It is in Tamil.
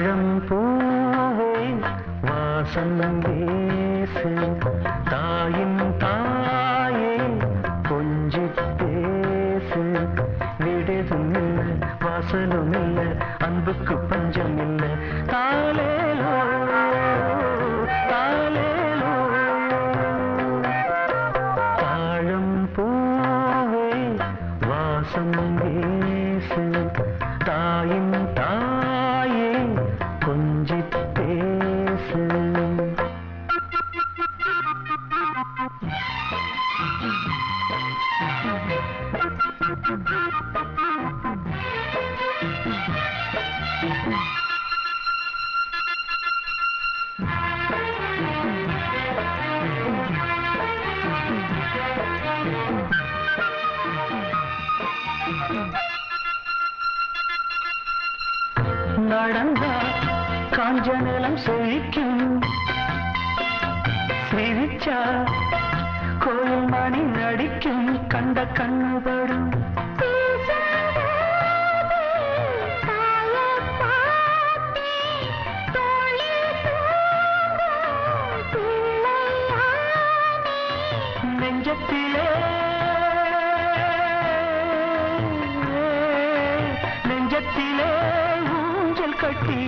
பழம் பூவே வாசம் பேசு தாயின் தாயே கொஞ்சி பேசு விடுதும் இல்லை வாசலும் இல்லை அன்புக்கு பஞ்சம் இல்லை தாலே வாசம் பேசு பேசு நடந்தா காஞ்ச நிலம் செழிக்கும். சிரிச்சா கோயில் மணி நடிக்கும். கண்ட கண்ணுபடும் நெஞ்சத்திலே நெஞ்சத்திலே ஊஞ்சல் கட்டி